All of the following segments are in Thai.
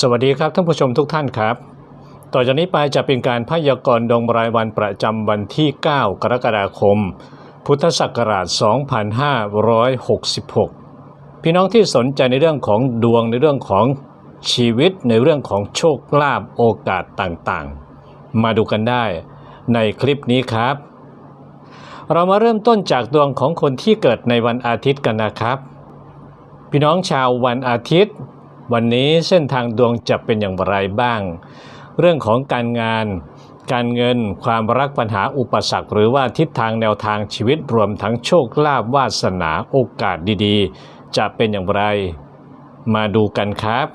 สวัสดีครับท่านผู้ชมทุกท่านครับ ต่อจากนี้ไปจะเป็นการพยากรณ์ดวงรายวันประจำวันที่ 9 กรกฎาคม พุทธศักราช 2566 พี่น้องที่สนใจในเรื่องของดวงในเรื่องของชีวิตในเรื่องของโชคลาภโอกาสต่างๆ มาดูกันได้ในคลิปนี้ครับ เรามาเริ่มต้นจากดวงของคนที่เกิดในวันอาทิตย์กันนะครับ พี่น้องชาววันอาทิตย์ วันนี้เส้นทางดวงจะเป็นอย่างไรบ้าง เรื่องของการงาน การเงิน ความรักปัญหาอุปสรรค หรือว่าทิศทางแนวทางชีวิตรวมทั้งโชคลาภวาสนาโอกาสดีๆ จะเป็นอย่างไร มาดูกันครับ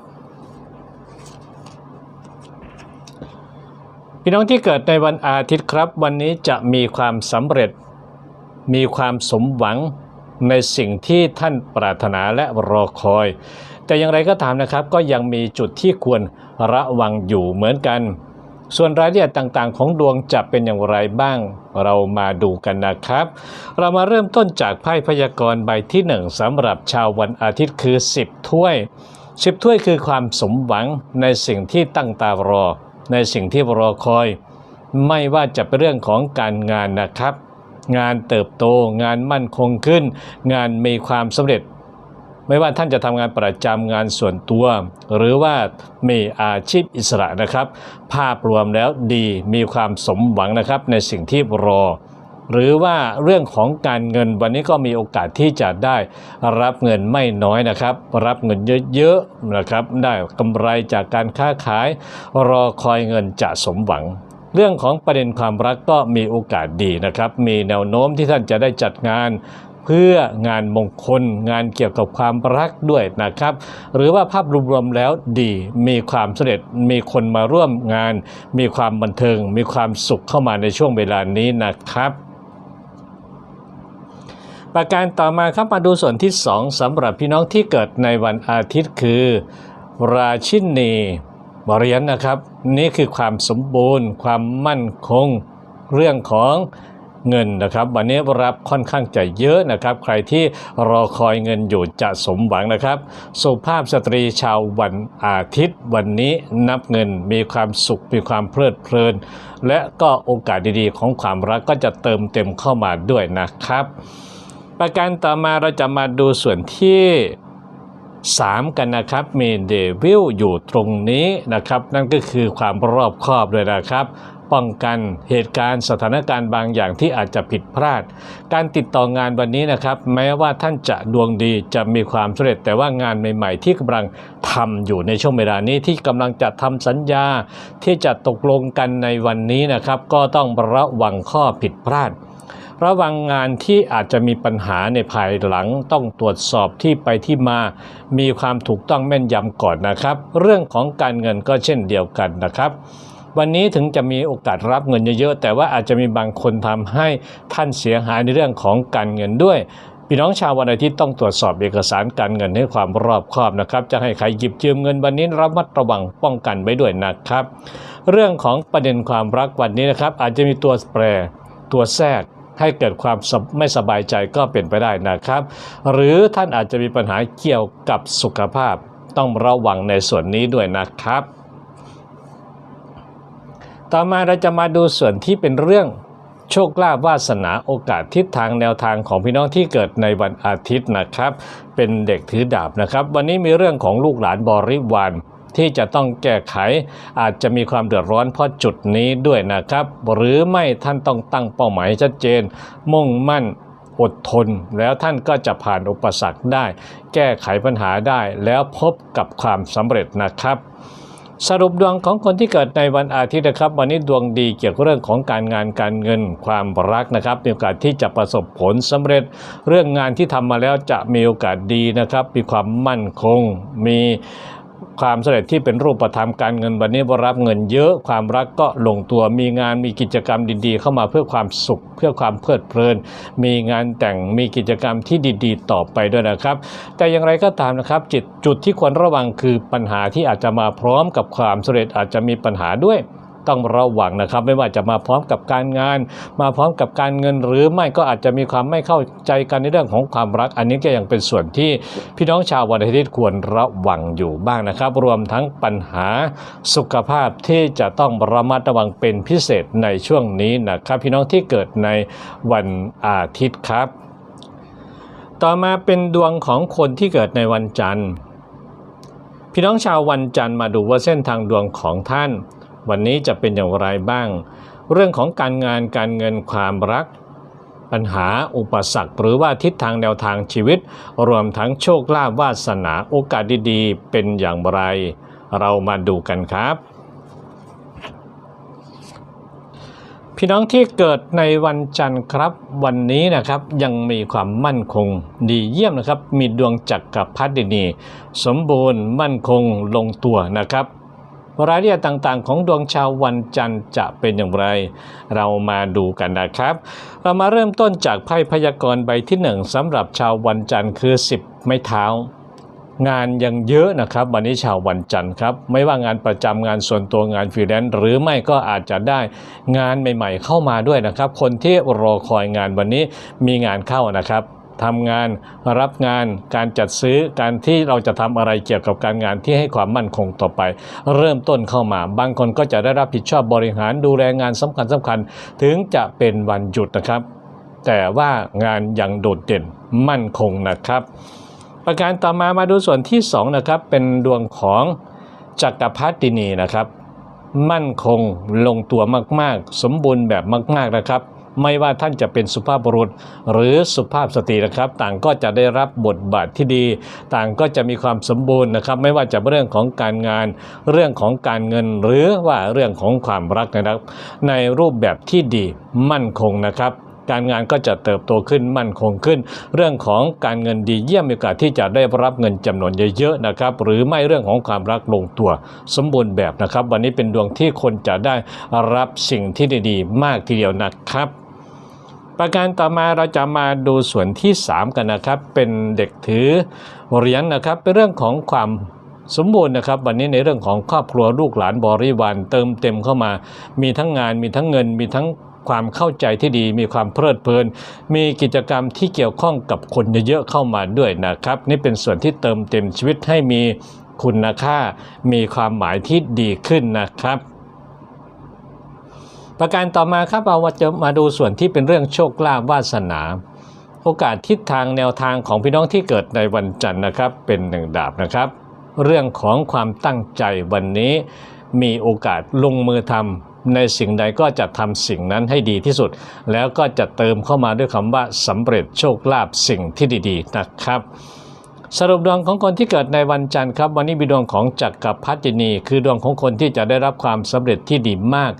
พี่น้องที่เกิดในวันอาทิตย์ครับ วันนี้จะมีความสำเร็จ มีความสมหวังในสิ่งที่ท่านปรารถนาและรอคอย แต่อย่างไรก็ตามนะครับ ก็ยังมีจุดที่ควรระวังอยู่เหมือนกัน ส่วนรายละเอียดต่างๆ ของดวงจะเป็นอย่างไรบ้าง เรามาดูกันนะครับ เรามาเริ่มต้นจากไพ่พยากรณ์ใบที่หนึ่งสำหรับชาววันอาทิตย์คือ 10 ถ้วย 10 ถ้วยคือความสมหวังในสิ่งที่ตั้งตารอ ในสิ่งที่รอคอย ไม่ว่าจะเป็นเรื่องของการงานนะครับ งานเติบโตงานมั่นคงขึ้น งานมีความสำเร็จ ไม่ว่าท่านจะทำงานประจำงานส่วนตัว หรือว่ามีอาชีพอิสระนะครับ ภาพรวมแล้วดีมีความสมหวังนะครับในสิ่งที่รอ หรือว่าเรื่องของการเงินวันนี้ก็มีโอกาสที่จะได้รับเงินไม่น้อยนะครับ รับเงินเยอะๆนะครับ ได้กำไรจากการค้าขาย รอคอยเงินจะสมหวังเรื่องของประเด็นความรักก็มีโอกาสดีนะครับ มีแนวโน้มที่ท่านจะได้จัดงาน เพื่องานมงคล งานเกี่ยวกับความรักด้วยนะครับ หรือว่าภาพรวมๆแล้วดีมีความสำเร็จมีคนมาร่วมงาน มีความบันเทิง มีความสุขเข้ามาในช่วงเวลานี้นะครับประการต่อมาครับมาดูส่วนที่ 2สำหรับพี่น้องที่เกิดในวันอาทิตย์คือ ราชินีบริยันนะครับ นี่คือความสมบูรณ์ ความมั่นคง เรื่องของ เงินนะครับ วันนี้รับค่อนข้างจะเยอะนะครับ ใครที่รอคอยเงินอยู่จะสมหวังนะครับ สุภาพสตรีชาววันอาทิตย์ วันนี้นับเงินมีความสุขมีความเพลิดเพลิน และก็โอกาสดีๆ ของความรักก็จะเติมเต็มเข้ามาด้วยนะครับ ประการต่อมาเราจะมาดูส่วนที่3 กันนะครับมีเดวิลอยู่ตรงนี้นะครับ นั่นก็คือความรอบคอบเลยนะครับ ป้องกันเหตุการณ์สถานการณ์บางอย่างที่อาจจะผิดพลาด การติดต่องานวันนี้นะครับ แม้ว่าท่านจะดวงดีจะมีความสำเร็จ แต่ว่างานใหม่ ๆ ที่กำลังทำอยู่ในช่วงเวลานี้ที่กำลังจะทำสัญญาที่จะตกลงกันในวันนี้นะครับ ก็ต้องระวังข้อผิดพลาดระวังงานที่อาจจะมีปัญหาในภายหลังต้องตรวจสอบที่ไปที่มา มีความถูกต้องแม่นยำก่อนนะครับ เรื่องของการเงินก็เช่นเดียวกันนะครับ วันนี้ถึงจะมีโอกาสรับเงินเยอะๆแต่ว่าอาจจะมีบางคนทำให้ท่านเสียหายในเรื่องของการเงินด้วยพี่น้องชาววันอาทิตย์ต้องตรวจสอบเอกสารการเงินให้ความรอบคอบนะครับ จะให้ใครหยิบยืมเงินวันนี้ระมัดระวังป้องกันไว้ด้วยนะครับ เรื่องของประเด็นความรักวันนี้นะครับ อาจจะมีตัวแปรตัวแทรกให้เกิดความไม่สบายใจก็เป็นไปได้นะครับ หรือท่านอาจจะมีปัญหาเกี่ยวกับสุขภาพ ต้องระวังในส่วนนี้ด้วยนะครับ ต่อมาเราจะมาดูส่วนที่เป็นเรื่องโชคลาภวาสนาโอกาสทิศทางแนวทางของพี่น้องที่เกิดในวันอาทิตย์นะครับ เป็นเด็กถือดาบนะครับ วันนี้มีเรื่องของลูกหลานบริวารที่จะต้องแก้ไข อาจจะมีความเดือดร้อนเพราะจุดนี้ด้วยนะครับ หรือไม่ท่านต้องตั้งเป้าหมายชัดเจน มุ่งมั่นอดทน แล้วท่านก็จะผ่านอุปสรรคได้ แก้ไขปัญหาได้แล้วพบกับความสำเร็จนะครับ สรุปดวงของคนที่เกิดในวันอาทิตย์นะครับ วันนี้ดวงดีเกี่ยวกับเรื่องของการงานการเงินความรักนะครับมีโอกาสที่จะประสบผลสำเร็จ เรื่องงานที่ทำมาแล้วจะมีโอกาสดีนะครับ มีความมั่นคง มี ความสำเร็จที่เป็นรูปธรรมการเงินวันนี้รับเงินเยอะความรักก็ลงตัวมีงานมีกิจกรรมดีๆ เข้ามาเพื่อความสุข เพื่อความเพลิดเพลิน มีงานแต่งมีกิจกรรมที่ดีๆ ต่อไปด้วยนะครับ แต่อย่างไรก็ตามนะครับจิตจุดที่ควรระวังคือปัญหาที่อาจจะมาพร้อมกับความสำเร็จอาจจะมีปัญหาด้วย ต้องระวังนะครับ ไม่ว่าจะมาพร้อมกับการงาน มาพร้อมกับการเงินหรือไม่ก็อาจจะมีความไม่เข้าใจกันในเรื่องของความรัก อันนี้ก็ยังเป็นส่วนที่พี่น้องชาววันอาทิตย์ควรระวังอยู่บ้างนะครับ รวมทั้งปัญหาสุขภาพที่จะต้องระมัดระวังเป็นพิเศษในช่วงนี้นะครับ พี่น้องที่เกิดในวันอาทิตย์ครับ ต่อมาเป็นดวงของคนที่เกิดในวันจันทร์พี่น้องชาววันจันทร์มาดูว่าเส้นทางดวงของท่าน วันนี้จะเป็นอย่างไรบ้าง เรื่องของการงานการเงินความรัก ปัญหาอุปสรรค หรือว่าทิศทางแนวทางชีวิต รวมทั้งโชคลาภวาสนาโอกาสดีๆ เป็นอย่างไร เรามาดูกันครับ พี่น้องที่เกิดในวันจันทร์ครับ วันนี้นะครับยังมีความมั่นคง ดีเยี่ยมนะครับ มีดวงจักรกับพัฒนีสมบูรณ์มั่นคงลงตัวนะครับ รายละเอียดต่างๆ ของดวงชาววันจันทร์จะเป็นอย่างไร เรามาดูกันนะครับ เรามาเริ่มต้นจากไพ่พยากรณ์ใบที่หนึ่งสำหรับชาววันจันทร์คือ 10 ไม้เท้า งานยังเยอะนะครับ วันนี้ชาววันจันทร์ครับ ไม่ว่างานประจำงานส่วนตัวงานฟรีแลนซ์หรือไม่ก็อาจจะได้งานใหม่ๆ เข้ามาด้วยนะครับ คนที่รอคอยงานวันนี้มีงานเข้านะครับ ทำงาน รับงาน การจัดซื้อการที่เราจะทำอะไรเกี่ยวกับการงานที่ให้ความมั่นคงต่อไป เริ่มต้นเข้ามา บางคนก็จะได้รับผิดชอบบริหารดูแลงานสำคัญสำคัญถึงจะเป็นวันหยุดนะครับ แต่ว่างานยังโดดเด่นมั่นคงนะครับ ประการต่อมามาดูส่วนที่2นะครับเป็นดวงของจักรพรรดินีนะครับ มั่นคงลงตัวมาก ๆ สมบูรณ์แบบมาก ๆนะครับ ไม่ว่าท่านจะเป็นสุภาพบุรุษ หรือสุภาพสตรีนะครับ ต่างก็จะได้รับบทบาทที่ดี ต่างก็จะมีความสมบูรณ์นะครับ ไม่ว่าจะเรื่องของการงาน เรื่องของการเงิน หรือว่าเรื่องของความรักนะครับ ในรูปแบบที่ดีมั่นคงนะครับการงานก็จะเติบโตขึ้นมั่นคงขึ้น เรื่องของการเงินดีเยี่ยมมีโอกาสที่จะได้รับเงินจำนวนเยอะๆนะครับ หรือไม่เรื่องของความรักลงตัวสมบูรณ์แบบนะครับ วันนี้เป็นดวงที่คนจะได้รับสิ่งที่ดีๆ มากทีเดียวนะครับ ประการต่อมาเราจะมาดูส่วนที่ 3 กันนะครับ เป็นเด็กถือเหรียญนะครับ เป็นเรื่องของความสมบูรณ์นะครับ วันนี้ในเรื่องของครอบครัวลูกหลานบริวารเติมเต็มเข้ามา มีทั้งงานมีทั้งเงิน มีทั้งความเข้าใจที่ดี มีความเพลิดเพลิน มีกิจกรรมที่เกี่ยวข้องกับคนเยอะๆเข้ามาด้วยนะครับ นี่เป็นส่วนที่เติมเต็มชีวิตให้มีคุณค่า มีความหมายที่ดีขึ้นนะครับ ประการต่อมาครับเราจะมาดูส่วนที่เป็นเรื่องโชคลาภวาสนา โอกาสทิศทางแนวทางของพี่น้องที่เกิดในวันจันทร์นะครับ เป็นหนึ่งดาบนะครับ เรื่องของความตั้งใจวันนี้มีโอกาสลงมือทำในสิ่งใดก็จะทำสิ่งนั้นให้ดีที่สุด แล้วก็จะเติมเข้ามาด้วยคำว่าสำเร็จโชคลาภสิ่งที่ดี ๆ นะครับ สรุปดวงของคนที่เกิดในวันจันทร์ครับ วันนี้มีดวงของจักรพรรดินี คือดวงของคนที่จะได้รับความสำเร็จที่ดีมาก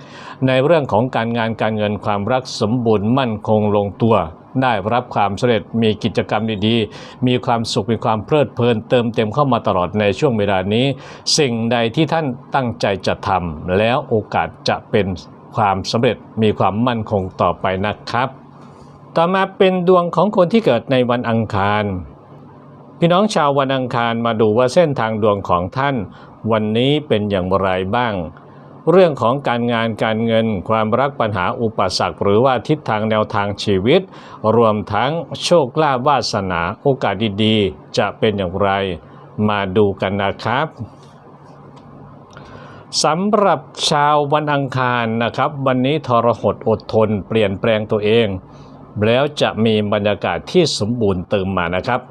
ในเรื่องของการงานการเงินความรักสมบูรณ์มั่นคงลงตัว ได้รับความสำเร็จมีกิจกรรมดีๆ มีความสุขมีความเพลิดเพลินเติมเต็มเข้ามาตลอดในช่วงเวลานี้ สิ่งใดที่ท่านตั้งใจจะทำแล้วโอกาสจะเป็นความสำเร็จมีความมั่นคงต่อไปนะครับ ต่อมาเป็นดวงของคนที่เกิดในวันอังคาร พี่น้องชาววันอังคารมาดูว่าเส้นทางดวงของท่าน วันนี้เป็นอย่างไรบ้าง เรื่องของการงานการเงิน ความรักปัญหาอุปสรรค หรือว่าทิศทางแนวทางชีวิต รวมทั้งโชคลาภวาสนาโอกาสดีๆ จะเป็นอย่างไร มาดูกันนะครับสำหรับชาววันอังคารนะครับ วันนี้ทรหดอดทน เปลี่ยนแปลงตัวเอง แล้วจะมีบรรยากาศที่สมบูรณ์เติมมานะครับ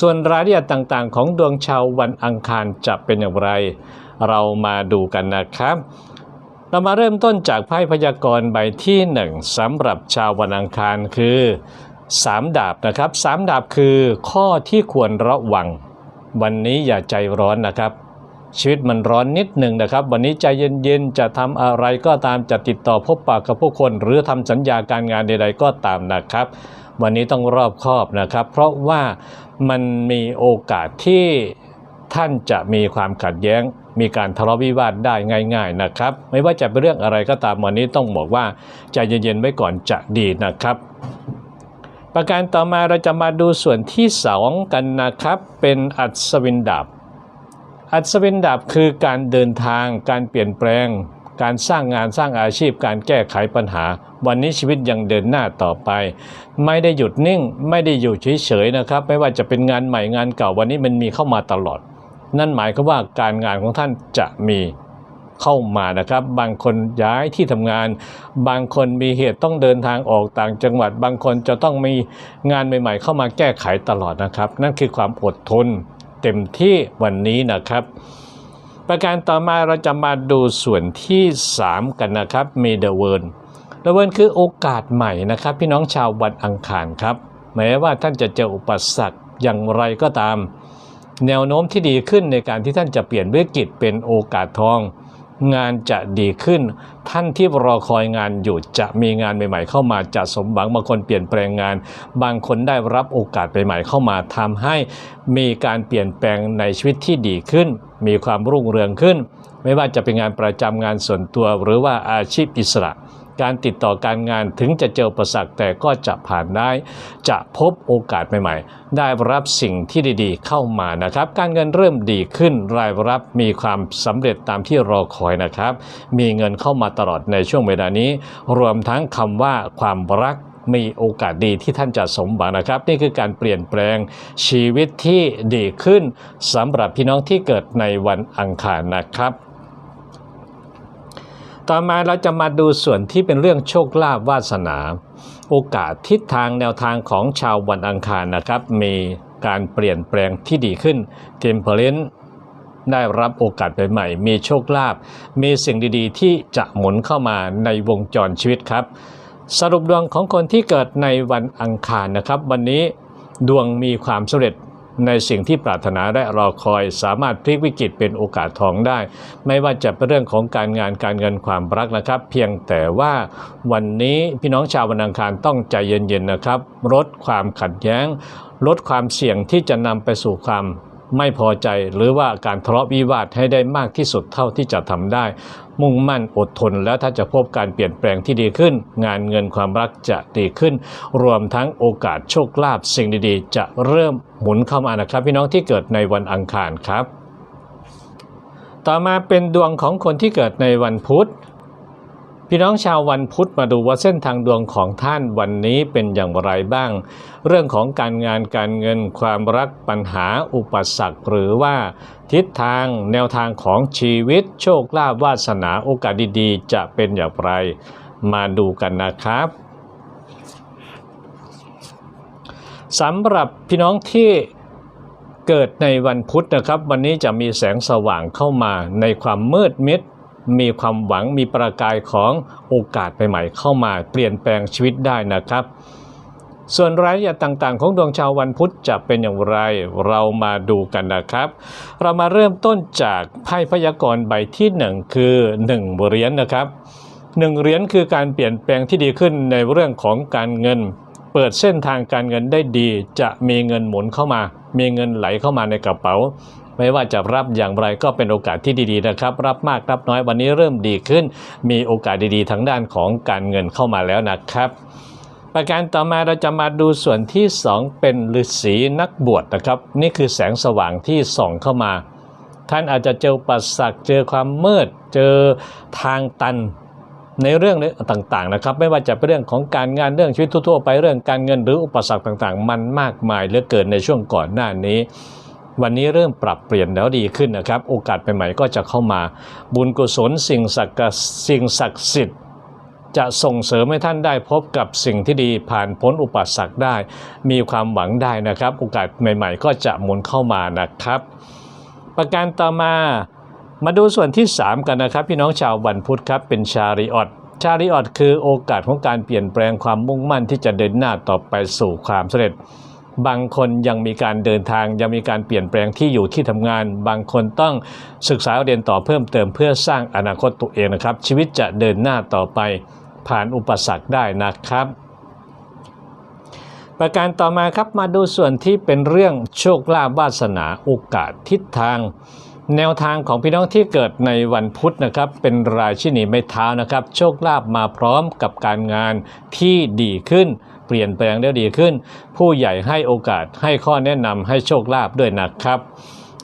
ส่วนรายละเอียดต่างๆ ของดวงชาววันอังคารจะเป็นอย่างไร เรามาดูกันนะครับ เรามาเริ่มต้นจากไพ่พยากรณ์ใบที่หนึ่งสำหรับชาววันอังคารคือสามดาบนะครับสามดาบคือข้อที่ควรระวัง วันนี้อย่าใจร้อนนะครับ ชีวิตมันร้อนนิดหนึ่งนะครับ วันนี้ใจเย็นๆจะทำอะไรก็ตามจะติดต่อพบปะกับผู้คน หรือทำสัญญาการงานใดๆก็ตามนะครับ วันนี้ต้องรอบคอบนะครับ เพราะว่า มันมีโอกาสที่ท่านจะมีความขัดแย้ง มีการทะเลาะวิวาทได้ง่าย ๆนะครับ ไม่ว่าจะเป็นเรื่องอะไรก็ตามวันนี้ต้องบอกว่าใจเย็นๆไว้ก่อนจะดีนะครับ ประการต่อมาเราจะมาดูส่วนที่สองกันนะครับ เป็นอัศวินดาบอัศวินดาบคือการเดินทาง การเปลี่ยนแปลง การสร้างงานสร้างอาชีพ การแก้ไขปัญหา วันนี้ชีวิตยังเดินหน้าต่อไป ไม่ได้หยุดนิ่ง ไม่ได้อยู่เฉยๆนะครับ ไม่ว่าจะเป็นงานใหม่งานเก่าวันนี้มันมีเข้ามาตลอด นั่นหมายความว่าการงานของท่านจะมีเข้ามานะครับ บางคนย้ายที่ทำงาน บางคนมีเหตุต้องเดินทางออกต่างจังหวัด บางคนจะต้องมีงานใหม่ ๆ เข้ามาแก้ไขตลอดนะครับ นั่นคือความอดทนเต็มที่วันนี้นะครับ ประการต่อมาเราจะมาดูส่วนที่ 3 กันนะครับมีเดอะเวิร์ ดอะเวินคือโอกาสใหม่นะครับ พี่น้องชาววันอังคารครับแม้ว่าท่านจะเจออุปสรรคอย่างไรก็ตาม แนวโน้มที่ดีขึ้นในการที่ท่านจะเปลี่ยนวิกฤตเป็นโอกาสทอง งานจะดีขึ้น ท่านที่รอคอยงานอยู่จะมีงานใหม่ ๆ เข้ามาจะสมหวังบางคนเปลี่ยนแปลงงาน บางคนได้รับโอกาสใหม่ๆเข้ามาทำให้มีการเปลี่ยนแปลงในชีวิตที่ดีขึ้น มีความรุ่งเรืองขึ้น ไม่ว่าจะเป็นงานประจำงานส่วนตัวหรือว่าอาชีพอิสระ การติดต่อการงานถึงจะเจอประสักแต่ก็จะผ่านได้ จะพบโอกาสใหม่ๆ ได้รับสิ่งที่ดีๆ เข้ามานะครับ การเงินเริ่มดีขึ้นรายรับมีความสำเร็จตามที่รอคอยนะครับ มีเงินเข้ามาตลอดในช่วงเวลานี้ รวมทั้งคำว่าความรักมีโอกาสดีที่ท่านจะสมหวังนะครับ นี่คือการเปลี่ยนแปลงชีวิตที่ดีขึ้นสำหรับพี่น้องที่เกิดในวันอังคารนะครับ ต่อมาเราจะมาดูส่วนที่เป็นเรื่องโชคลาภวาสนา โอกาสทิศทางแนวทางของชาววันอังคารนะครับ มีการเปลี่ยนแปลงที่ดีขึ้นเทมเพลนได้รับโอกาสใหม่ๆมีโชคลาภมีสิ่งดีๆ ที่จะหมุนเข้ามาในวงจรชีวิตครับ สรุปดวงของคนที่เกิดในวันอังคารนะครับ วันนี้ดวงมีความสำเร็จ ในสิ่งที่ปรารถนาและรอคอยสามารถพลิกวิกฤตเป็นโอกาสทองได้ ไม่ว่าจะเป็นเรื่องของการงานการเงินความรักนะครับ เพียงแต่ว่าวันนี้พี่น้องชาววันอังคารต้องใจเย็นๆนะครับลดความขัดแย้ง ลดความเสี่ยงที่จะนำไปสู่ความ ไม่พอใจหรือว่าการทะเลาะวิวาทให้ได้มากที่สุดเท่าที่จะทำได้ มุ่งมั่นอดทน แล้วถ้าจะพบการเปลี่ยนแปลงที่ดีขึ้น งานเงินความรักจะดีขึ้น รวมทั้งโอกาสโชคลาภสิ่งดีๆ จะเริ่มหมุนเข้ามานะครับ พี่น้องที่เกิดในวันอังคารครับ ต่อมาเป็นดวงของคนที่เกิดในวันพุธ พี่น้องชาววันพุธมาดูว่าเส้นทางดวงของท่านวันนี้เป็นอย่างไรบ้าง เรื่องของการงานการเงินความรักปัญหาอุปสรรคหรือว่าทิศทางแนวทางของชีวิตโชคลาภวาสนาโอกาสดีๆ จะเป็นอย่างไร มาดูกันนะครับสำหรับพี่น้องที่เกิดในวันพุธนะครับ วันนี้จะมีแสงสว่างเข้ามาในความมืดมิด มีความหวังมีประกายของโอกาสใหม่ๆเข้ามาเปลี่ยนแปลงชีวิตได้นะครับ ส่วนรายละเอียดต่างๆ ของดวงชาววันพุธจะเป็นอย่างไรเรามาดูกันนะครับ เรามาเริ่มต้นจากไพ่พยากรณ์ใบที่ 1 คือ1เหรียญนะครับหนึ่งเหรียญคือการเปลี่ยนแปลงที่ดีขึ้นในเรื่องของการเงิน เปิดเส้นทางการเงินได้ดี จะมีเงินหมุนเข้ามา มีเงินไหลเข้ามาในกระเป๋า ไม่ว่าจะรับอย่างไรก็เป็นโอกาสที่ดีๆนะครับ รับมากรับน้อยวันนี้เริ่มดีขึ้น มีโอกาสดีๆทางด้านของการเงินเข้ามาแล้วนะครับประการต่อมาเราจะมาดูส่วนที่ 2 เป็นฤาษีนักบวชนะครับ นี่คือแสงสว่างที่ส่องเข้ามา ท่านอาจจะเจอปัสสรรคเจอความมืด เจอทางตันในเรื่องต่างๆนะครับ ไม่ว่าจะเป็นเรื่องของการงานเรื่องชีวิตทั่วๆไปเรื่องการเงินหรืออุปสรรคต่างๆ มันมากมายเหลือเกินในช่วงก่อนหน้านี้ วันนี้เริ่มปรับเปลี่ยนแล้วดีขึ้นนะครับ โอกาสใหม่ๆก็จะเข้ามา บุญกุศลสิ่งศักดิ์สิ่งศักดิ์สิทธิ์จะส่งเสริมให้ท่านได้พบกับสิ่งที่ดีผ่านพ้นอุปสรรคได้ มีความหวังได้นะครับ โอกาสใหม่ ๆ ก็จะหมุนเข้ามานะครับ ประการต่อมามาดูส่วนที่ 3 กันนะครับ พี่น้องชาววันพุธครับเป็นชาริออตชาริออตคือโอกาสของการเปลี่ยนแปลงความมุ่งมั่นที่จะเดินหน้าต่อไปสู่ความสำเร็จ บางคนยังมีการเดินทางยังมีการเปลี่ยนแปลงที่อยู่ที่ทำงาน บางคนต้องศึกษาเรียนต่อเพิ่มเติมเพื่อสร้างอนาคตตัวเองนะครับ ชีวิตจะเดินหน้าต่อไปผ่านอุปสรรคได้นะครับ ประการต่อมาครับมาดูส่วนที่เป็นเรื่องโชคลาภวาสนาโอกาสทิศทาง แนวทางของพี่น้องที่เกิดในวันพุธนะครับ เป็นรายชินีไม้เท้านะครับ โชคลาภมาพร้อมกับการงานที่ดีขึ้น เปลี่ยนแปลงได้ดีขึ้น ผู้ใหญ่ให้โอกาสให้ข้อแนะนำให้โชคลาภด้วยนะครับ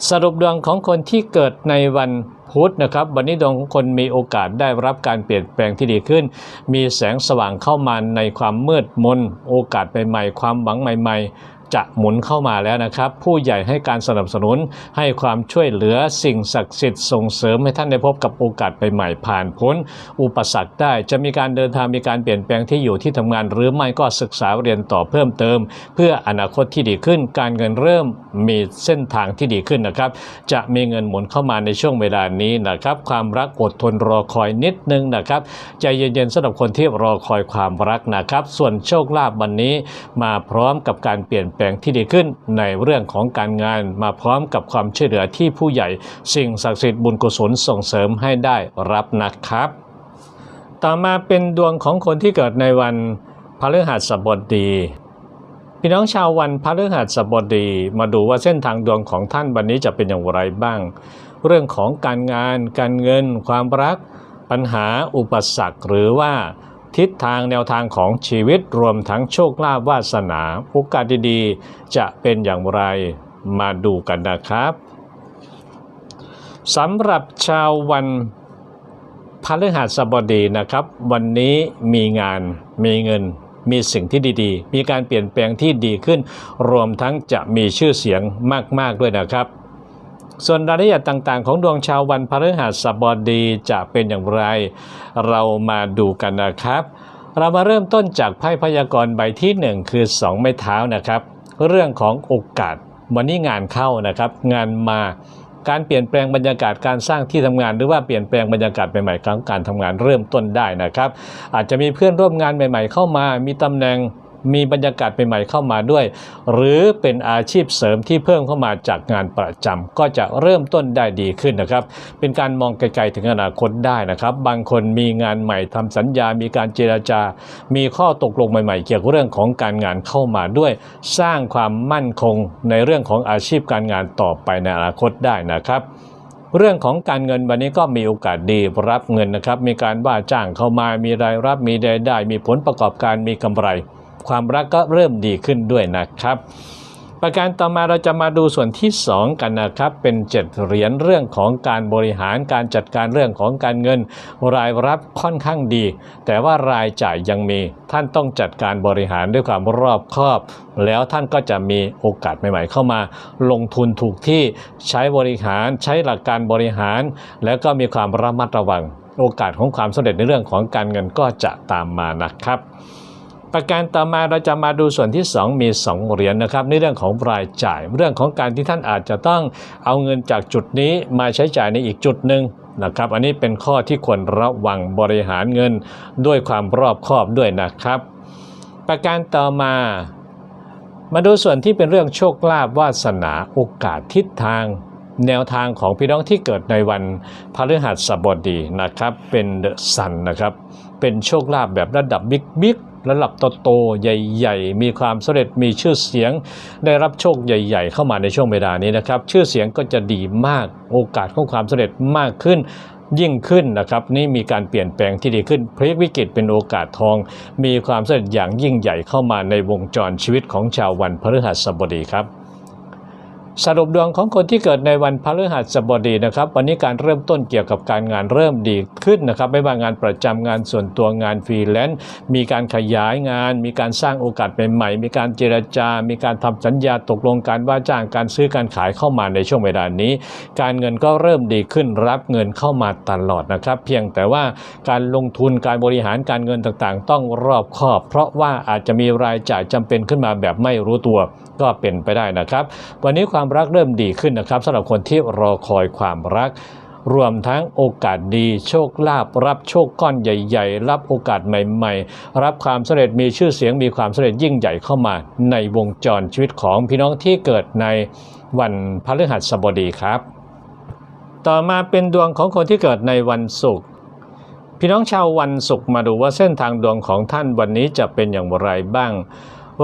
สรุปดวงของคนที่เกิดในวันพุธนะครับวันนี้ดวงของคนมีโอกาสได้รับการเปลี่ยนแปลงที่ดีขึ้น มีแสงสว่างเข้ามาในความมืดมน โอกาสใหม่ๆความหวังใหม่ ๆ จะหมุนเข้ามาแล้วนะครับ ผู้ใหญ่ให้การสนับสนุนให้ความช่วยเหลือสิ่งศักดิ์สิทธิ์ส่งเสริมให้ท่านได้พบกับโอกาสใหม่ๆผ่านพ้น อุปสรรคได้จะมีการเดินทางมีการเปลี่ยนแปลงที่อยู่ที่ทำงาน หรือไม่ก็ศึกษาเรียนต่อเพิ่มเติม เพื่ออนาคตที่ดีขึ้น การเงินเริ่มมีเส้นทางที่ดีขึ้นนะครับ จะมีเงินหมุนเข้ามาในช่วงเวลานี้นะครับ ความรักอดทนรอคอยนิดนึงนะครับใจเย็นๆสำหรับคนที่รอคอยความรักนะครับ ส่วนโชคลาภวันนี้มาพร้อมกับการเปลี่ยนแปลงที่ดีขึ้นในเรื่องของการงานมาพร้อมกับความช่วยเหลือที่ผู้ใหญ่ สิ่งศักดิ์สิทธิ์บุญกุศลส่งเสริมให้ได้รับนะครับ ต่อมาเป็นดวงของคนที่เกิดในวันพฤหัสบดีพี่น้องชาววันพฤหัสบดีมาดูว่าเส้นทางดวงของท่านวันนี้จะเป็นอย่างไรบ้าง เรื่องของการงาน การเงิน ความรัก ปัญหาอุปสรรคหรือว่า ทิศทางแนวทางของชีวิตรวมทั้งโชคลาภวาสนาโอกาสดีๆ จะเป็นอย่างไรมาดูกันนะครับสำหรับชาววันพฤหัสบดีนะครับ วันนี้มีงานมีเงิน มีสิ่งที่ดีๆ มีการเปลี่ยนแปลงที่ดีขึ้น รวมทั้งจะมีชื่อเสียงมากๆด้วยนะครับ ส่วนรายละเอียดต่างๆ ของดวงชาววันพฤหัสบดีจะเป็นอย่างไร เรามาดูกันนะครับ เรามาเริ่มต้นจากไพ่พยากรณ์ใบที่ 1 คือ 2 ไม้เท้านะครับ เรื่องของโอกาสวันนี้งานเข้านะครับ งานมาการเปลี่ยนแปลงบรรยากาศการสร้างที่ทำงาน หรือว่าเปลี่ยนแปลงบรรยากาศใหม่ๆของการทำงานเริ่มต้นได้นะครับ อาจจะมีเพื่อนร่วมงานใหม่ ๆ เข้ามามีตำแหน่ง มีบรรยากาศใหม่ๆเข้ามาด้วย หรือเป็นอาชีพเสริมที่เพิ่มเข้ามาจากงานประจำก็จะเริ่มต้นได้ดีขึ้นนะครับ เป็นการมองไกลๆถึงอนาคตได้นะครับ บางคนมีงานใหม่ทำสัญญา มีการเจราจา มีข้อตกลงใหม่ๆ เกี่ยวกับเรื่องของการงานเข้ามาด้วย สร้างความมั่นคงในเรื่องของอาชีพการงานต่อไปในอนาคตได้นะครับเรื่องของการเงินวันนี้ก็มีโอกาสดีรับเงินนะครับ มีการว่าจ้างเข้ามามีรายรับมีรายได้ มีผลประกอบการมีกำไร ความรักก็เริ่มดีขึ้นด้วยนะครับ ประการต่อมาเราจะมาดูส่วนที่ 2 กันนะครับ เป็นเจ็ดเหรียญเรื่องของการบริหารการจัดการเรื่องของการเงิน รายรับค่อนข้างดี แต่ว่ารายจ่ายยังมี ท่านต้องจัดการบริหารด้วยความรอบคอบ แล้วท่านก็จะมีโอกาสใหม่ๆ เข้ามา ลงทุนถูกที่ใช้บริหารใช้หลักการบริหาร แล้วก็มีความระมัดระวังโอกาสของความสำเร็จในเรื่องของการเงินก็จะตามมานะครับ ประการต่อมาเราจะมาดูส่วนที่ 2 มี 2 เหรียญนะครับในเรื่องของรายจ่าย เรื่องของการที่ท่านอาจจะต้องเอาเงินจากจุดนี้มาใช้จ่ายในอีกจุดหนึ่งนะครับอันนี้เป็นข้อที่ควรระวังบริหารเงินด้วยความรอบคอบด้วยนะครับ ประการต่อมามาดูส่วนที่เป็นเรื่องโชคลาภวาสนาโอกาสทิศทาง แนวทางของพี่น้องที่เกิดในวันพฤหัสบดีนะครับ เป็นเดอะซันนะครับ เป็นโชคลาภแบบระดับบิ๊กบิ๊ก ระดับโตๆใหญ่ ๆ มีความสำเร็จมีชื่อเสียง ได้รับโชคใหญ่ ๆ เข้ามาในช่วงเวลานี้นะครับชื่อเสียงก็จะดีมากโอกาสของความสำเร็จมากขึ้นยิ่งขึ้นนะครับนี่มีการเปลี่ยนแปลงที่ดีขึ้นพลิกวิกฤตเป็นโอกาสทอง มีความสำเร็จอย่างยิ่งใหญ่เข้ามาในวงจรชีวิตของชาววันพฤหัสบดีครับ สรุปดวงของคนที่เกิดในวันพฤหัสบดีนะครับ วันนี้การเริ่มต้นเกี่ยวกับการงานเริ่มดีขึ้นนะครับ ไม่ว่างานประจำงานส่วนตัวงานฟรีแลนซ์มีการขยายงาน มีการสร้างโอกาสใหม่ๆมีการเจรจา มีการทำสัญญาตกลงการว่าจ้างการซื้อการขายเข้ามาในช่วงเวลานี้ การเงินก็เริ่มดีขึ้นรับเงินเข้ามาตลอดนะครับ เพียงแต่ว่าการลงทุนการบริหารการเงินต่างๆ ต้องรอบคอบ เพราะว่าอาจจะมีรายจ่ายจำเป็นขึ้นมาแบบไม่รู้ตัวก็เป็นไปได้นะครับ วันนี้ความรักเริ่มดีขึ้นนะครับสำหรับคนที่รอคอยความรัก รวมทั้งโอกาสดี โชคลาภรับโชคก้อนใหญ่ ๆ รับโอกาสใหม่ ๆ รับความสำเร็จมีชื่อเสียงมีความสำเร็จยิ่งใหญ่เข้ามา ในวงจรชีวิตของพี่น้องที่เกิดในวันพฤหัสบดีครับ ต่อมาเป็นดวงของคนที่เกิดในวันศุกร์พี่น้องชาววันศุกร์มาดูว่าเส้นทางดวงของท่านวันนี้จะเป็นอย่างไรบ้าง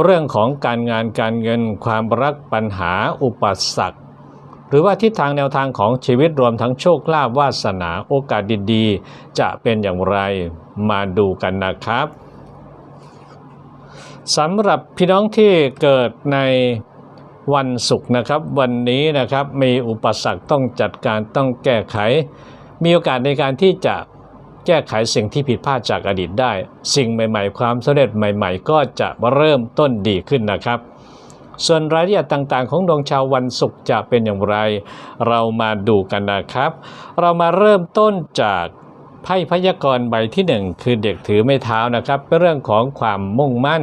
เรื่องของการงานการเงินความรักปัญหาอุปสรรคหรือว่าทิศทางแนวทางของชีวิตรวมทั้งโชคลาภวาสนาโอกาสดีๆ จะเป็นอย่างไรมาดูกันนะครับสำหรับพี่น้องที่เกิดในวันศุกร์นะครับ วันนี้นะครับมีอุปสรรคต้องจัดการต้องแก้ไข มีโอกาสในการที่จะ แก้ไขสิ่งที่ผิดพลาดจากอดีตได้ สิ่งใหม่ ๆ ความสำเร็จใหม่ ๆ ก็จะเริ่มต้นดีขึ้นนะครับ ส่วนรายละเอียดต่างๆ ของดวงชาววันศุกร์จะเป็นอย่างไร เรามาดูกันนะครับ เรามาเริ่มต้นจากไพ่พยากรณ์ใบที่หนึ่งคือเด็กถือไม้เท้านะครับเป็นเรื่องของความมุ่งมั่น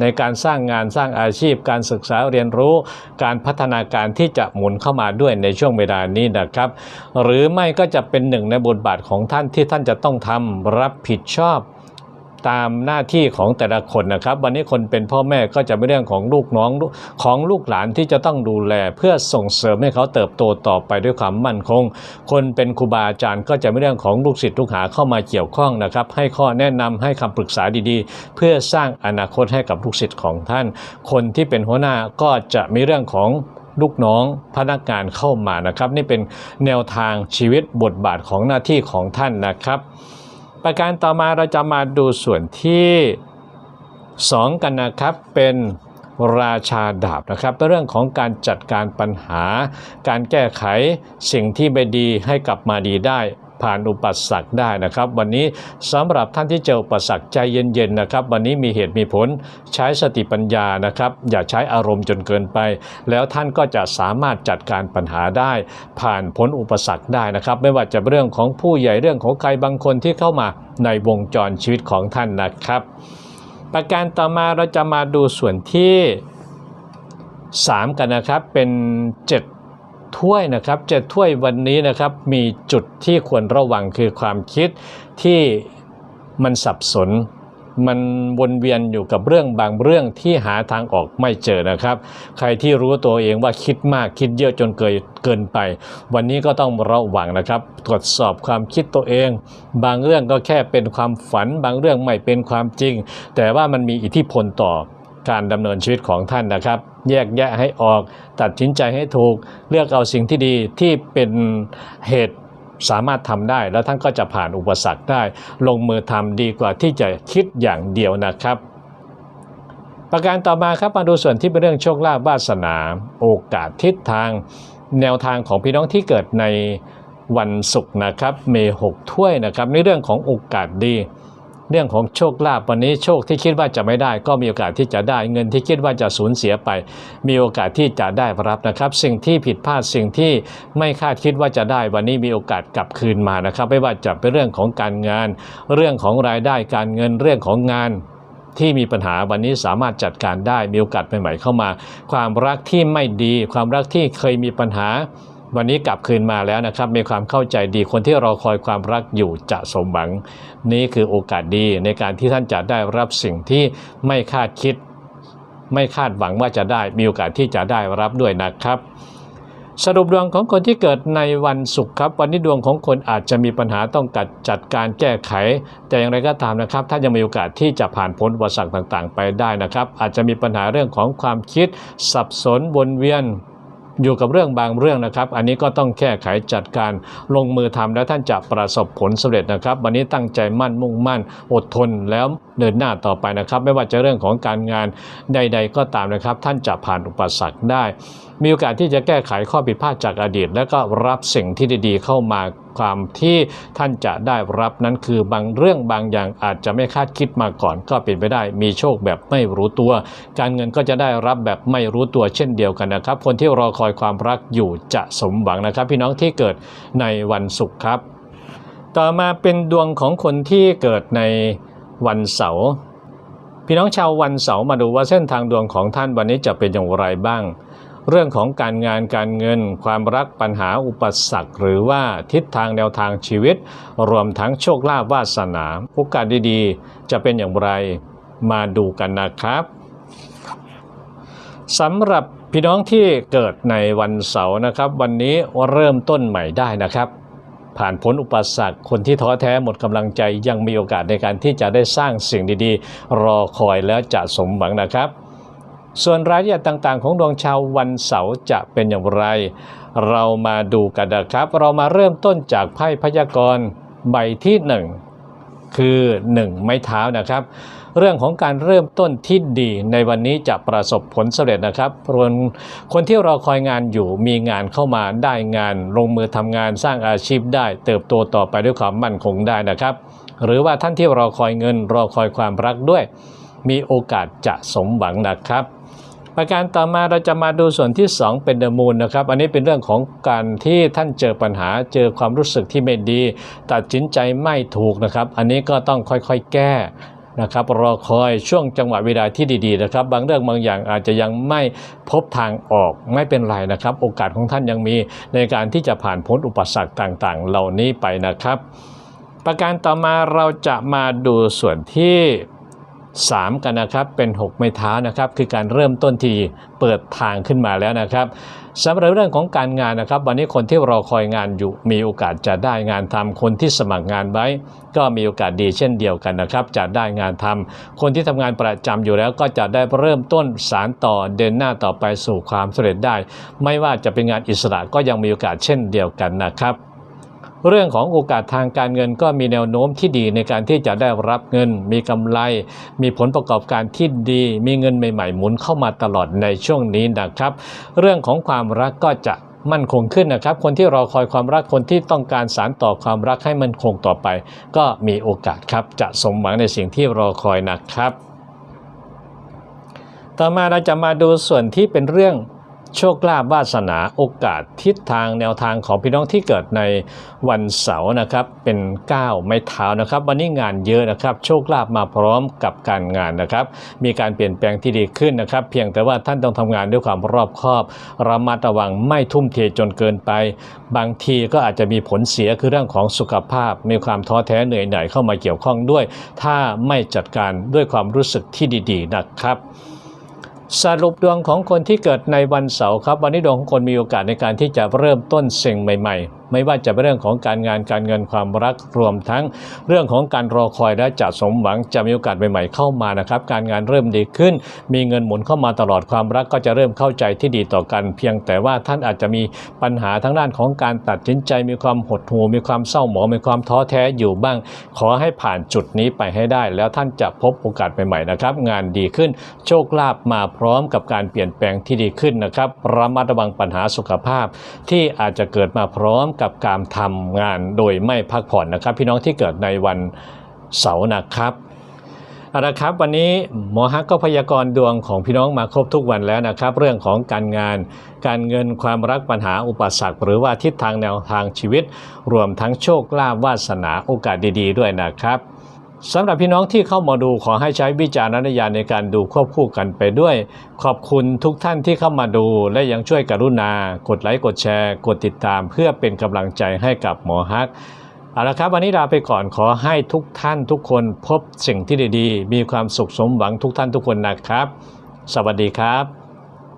ในการสร้างงานสร้างอาชีพ การศึกษาเรียนรู้ การพัฒนาการที่จะหมุนเข้ามาด้วยในช่วงเวลานี้นะครับ หรือไม่ก็จะเป็นหนึ่งในบทบาทของท่านที่ท่านจะต้องทำรับผิดชอบ ตามหน้าที่ของแต่ละคนนะครับ วันนี้คนเป็นพ่อแม่ก็จะเป็นเรื่องของลูกน้องของลูกหลานที่จะต้องดูแล เพื่อส่งเสริมให้เขาเติบโตต่อไปด้วยความมั่นคง คนเป็นครูบาอาจารย์ก็จะเป็นเรื่องของลูกศิษย์ลูกหาเข้ามาเกี่ยวข้องนะครับ ให้ข้อแนะนำให้คำปรึกษาดีๆ เพื่อสร้างอนาคตให้กับลูกศิษย์ของท่าน คนที่เป็นหัวหน้าก็จะมีเรื่องของลูกน้องพนักงานเข้ามานะครับ นี่เป็นแนวทางชีวิตบทบาทของหน้าที่ของท่านนะครับ ประการต่อมาเราจะมาดูส่วนที่ 2 กันนะครับเป็นราชาดาบนะครับเป็นเรื่องของการจัดการปัญหา การแก้ไขสิ่งที่ไม่ดีให้กลับมาดีได้ ผ่านอุปสรรคได้นะครับ วันนี้สำหรับท่านที่เจออุปสรรคใจเย็นๆนะครับ วันนี้มีเหตุมีผลใช้สติปัญญานะครับ อย่าใช้อารมณ์จนเกินไป แล้วท่านก็จะสามารถจัดการปัญหาได้ ผ่านพ้นอุปสรรคได้นะครับ ไม่ว่าจะเป็นเรื่องของผู้ใหญ่เรื่องของใครบางคนที่เข้ามาในวงจรชีวิตของท่านนะครับ ประการต่อมาเราจะมาดูส่วนที่ 3 กันนะครับเป็น 7 ถ้วยนะครับเจ็ดถ้วยวันนี้นะครับมีจุดที่ควรระวังคือความคิดที่มันสับสน มันวนเวียนอยู่กับเรื่องบางเรื่องที่หาทางออกไม่เจอนะครับ ใครที่รู้ตัวเองว่าคิดมากคิดเยอะจนเกินเกินไป วันนี้ก็ต้องระวังนะครับ ตรวจสอบความคิดตัวเอง บางเรื่องก็แค่เป็นความฝัน บางเรื่องไม่เป็นความจริง แต่ว่ามันมีอิทธิพลต่อการดำเนินชีวิตของท่านนะครับ แยกแยะให้ออก ตัดสินใจให้ถูก เลือกเอาสิ่งที่ดีที่เป็นเหตุสามารถทำได้ แล้วท่านก็จะผ่านอุปสรรคได้ ลงมือทำดีกว่าที่จะคิดอย่างเดียวนะครับ ประการต่อมาครับมาดูส่วนที่เป็นเรื่องโชคลาภวาสนา โอกาสทิศทาง แนวทางของพี่น้องที่เกิดในวันศุกร์นะครับ เมหกถ้วยนะครับ ในเรื่องของโอกาสดี เรื่องของโชคลาภวันนี้โชคที่คิดว่าจะไม่ได้ ก็มีโอกาสที่จะได้ เงินที่คิดว่าจะสูญเสียไป มีโอกาสที่จะได้รับนะครับ สิ่งที่ผิดพลาดสิ่งที่ไม่คาดคิดว่าจะได้ วันนี้มีโอกาสกลับคืนมานะครับ ไม่ว่าจะเป็นเรื่องของการงาน เรื่องของรายได้การเงินเรื่องของงานที่มีปัญหาวันนี้สามารถจัดการได้มีโอกาสใหม่ๆเข้ามา ความรักที่ไม่ดี ความรักที่เคยมีปัญหา วันนี้กลับคืนมาแล้วนะครับ มีความเข้าใจดีคนที่รอคอยความรักอยู่จะสมหวัง นี่คือโอกาสดีในการที่ท่านจะได้รับสิ่งที่ไม่คาดคิด ไม่คาดหวังว่าจะได้มีโอกาสที่จะได้รับด้วยนะครับ สรุปดวงของคนที่เกิดในวันศุกร์ครับ วันนี้ดวงของคนอาจจะมีปัญหาต้องกัดจัดการแก้ไข แต่อย่างไรก็ตามนะครับท่านยังมีโอกาสที่จะผ่านพ้นอุปสรรคต่างๆ ไปได้นะครับ อาจจะมีปัญหาเรื่องของความคิด สับสนวนเวียน อยู่กับเรื่องบางเรื่องนะครับ อันนี้ก็ต้องแก้ไขจัดการลงมือทำแล้วท่านจะประสบผลสำเร็จนะครับ วันนี้ตั้งใจมั่นมุ่งมั่น อดทนแล้วเดินหน้าต่อไปนะครับ ไม่ว่าจะเรื่องของการงานใด ๆ ก็ตามนะครับ ท่านจะผ่านอุปสรรคได้ มีโอกาสที่จะแก้ไขข้อผิดพลาดจากอดีต แล้วก็รับสิ่งที่ดีๆเข้ามา ความที่ท่านจะได้รับนั้นคือบางเรื่องบางอย่างอาจจะไม่คาดคิดมาก่อนก็เป็นไปได้ มีโชคแบบไม่รู้ตัว การเงินก็จะได้รับแบบไม่รู้ตัวเช่นเดียวกันนะครับ คนที่รอคอยความรักอยู่จะสมหวังนะครับ พี่น้องที่เกิดในวันศุกร์ครับ ต่อมาเป็นดวงของคนที่เกิดในวันเสาร์พี่น้องชาววันเสาร์มาดูว่าเส้นทางดวงของท่านวันนี้จะเป็นอย่างไรบ้าง เรื่องของการงานการเงิน ความรักปัญหาอุปสรรค หรือว่าทิศทางแนวทางชีวิต รวมทั้งโชคลาภวาสนาโอกาสดีๆ จะเป็นอย่างไรมาดูกันนะครับสำหรับพี่น้องที่เกิดในวันเสาร์นะครับ วันนี้เริ่มต้นใหม่ได้นะครับ ผ่านพ้นอุปสรรคคนที่ท้อแท้หมดกำลังใจยังมีโอกาสในการที่จะได้สร้างสิ่งดีๆ รอคอยแล้วจะสมหวังนะครับ ส่วนรายละเอียดต่างๆ ของดวงชาววันเสาร์จะเป็นอย่างไร เรามาดูกันนะครับ เรามาเริ่มต้นจากไพ่พยากรณ์ใบที่หนึ่งคือ 1 ไม้เท้านะครับ เรื่องของการเริ่มต้นที่ดีในวันนี้จะประสบผลสำเร็จนะครับส่วนคนที่รอคอยงานอยู่มีงานเข้ามาได้งาน ลงมือทำงานสร้างอาชีพได้ เติบโตต่อไปด้วยความมั่นคงได้นะครับ หรือว่าท่านที่รอคอยเงินรอคอยความรักด้วย มีโอกาสจะสมหวังนะครับ ประการต่อมาเราจะมาดูส่วนที่ 2 เป็นเดอะมูนนะครับ อันนี้เป็นเรื่องของการที่ท่านเจอปัญหาเจอความรู้สึกที่ไม่ดี ตัดสินใจไม่ถูกนะครับ อันนี้ก็ต้องค่อยๆแก้นะครับรอคอยช่วงจังหวะเวลาที่ดีๆนะครับ บางเรื่องบางอย่างอาจจะยังไม่พบทางออกไม่เป็นไรนะครับ โอกาสของท่านยังมีในการที่จะผ่านพ้นอุปสรรคต่างๆ เหล่านี้ไปนะครับ ประการต่อมาเราจะมาดูส่วนที่ 3 กันนะครับเป็น 6 ไม้เท้านะครับคือการเริ่มต้นทีเปิดทางขึ้นมาแล้วนะครับสำหรับเรื่องของการงานนะครับ วันนี้คนที่รอคอยงานอยู่มีโอกาสจะได้งานทำคนที่สมัครงานไว้ ก็มีโอกาสดีเช่นเดียวกันนะครับ จะได้งานทำคนที่ทำงานประจำอยู่แล้วก็จะได้เริ่มต้นสารต่อเดินหน้าต่อไปสู่ความสำเร็จได้ ไม่ว่าจะเป็นงานอิสระก็ยังมีโอกาสเช่นเดียวกันนะครับ เรื่องของโอกาสทางการเงินก็มีแนวโน้มที่ดีในการที่จะได้รับเงิน มีกำไร มีผลประกอบการที่ดี มีเงินใหม่ ๆ หมุนเข้ามาตลอดในช่วงนี้นะครับ เรื่องของความรักก็จะมั่นคงขึ้นนะครับ คนที่รอคอยความรักคนที่ต้องการสารต่อความรักให้มั่นคงต่อไป ก็มีโอกาสครับจะสมหวังในสิ่งที่รอคอยนะครับ ต่อมาเราจะมาดูส่วนที่เป็นเรื่อง โชคลาภวาสนาโอกาสทิศทางแนวทางของพี่น้องที่เกิดในวันเสาร์นะครับ เป็น9ไม้เท้านะครับ วันนี้งานเยอะนะครับ โชคลาภมาพร้อมกับการงานนะครับ มีการเปลี่ยนแปลงที่ดีขึ้นนะครับ เพียงแต่ว่าท่านต้องทำงานด้วยความรอบคอบ ระมัดระวังไม่ทุ่มเทจนเกินไป บางทีก็อาจจะมีผลเสียคือเรื่องของสุขภาพ มีความท้อแท้เหนื่อยหน่ายเข้ามาเกี่ยวข้องด้วย ถ้าไม่จัดการด้วยความรู้สึกที่ดี ๆ นะครับ สรุปดวงของคนที่เกิดในวันเสาร์ครับ วันนี้ดวงของคนมีโอกาสในการที่จะเริ่มต้นสิ่งใหม่ ๆ ไม่ว่าจะเป็นเรื่องของการงานการเงินความรักรวมทั้งเรื่องของการรอคอยและจะสมหวังจะมีโอกาสใหม่ๆเข้ามานะครับ การงานเริ่มดีขึ้น มีเงินหมุนเข้ามาตลอดความรักก็จะเริ่มเข้าใจที่ดีต่อกัน เพียงแต่ว่าท่านอาจจะมีปัญหาทั้งด้านของการตัดสินใจมีความหดหู่มีความเศร้าหมองมีความท้อแท้อยู่บ้าง ขอให้ผ่านจุดนี้ไปให้ได้ แล้วท่านจะพบโอกาสใหม่ๆนะครับ งานดีขึ้น โชคลาภมาพร้อมกับการเปลี่ยนแปลงที่ดีขึ้นนะครับระมัดระวังปัญหาสุขภาพ ที่อาจจะเกิดมาพร้อมกับการทำงานโดยไม่พักผ่อนนะครับ พี่น้องที่เกิดในวันเสาร์นะครับเอาละครับวันนี้หมอฮักก็พยากรณ์ดวงของพี่น้องมาครบทุกวันแล้วนะครับ เรื่องของการงาน การเงินความรักปัญหาอุปสรรค หรือว่าทิศทางแนวทางชีวิต รวมทั้งโชคลาภวาสนาโอกาสดี ๆ ด้วยนะครับ สำหรับพี่น้องที่เข้ามาดูขอให้ใช้วิจารณญาณในการดูควบคู่กันไปด้วย ขอบคุณทุกท่านที่เข้ามาดูและยังช่วยกรุณา กดไลค์กดแชร์ กดติดตาม เพื่อเป็นกำลังใจให้กับหมอฮักเอาละครับวันนี้ลาไปก่อนขอให้ทุกท่านทุกคนพบสิ่งที่ดีๆ มีความสุขสมหวังทุกท่านทุกคนนะครับ สวัสดีครับ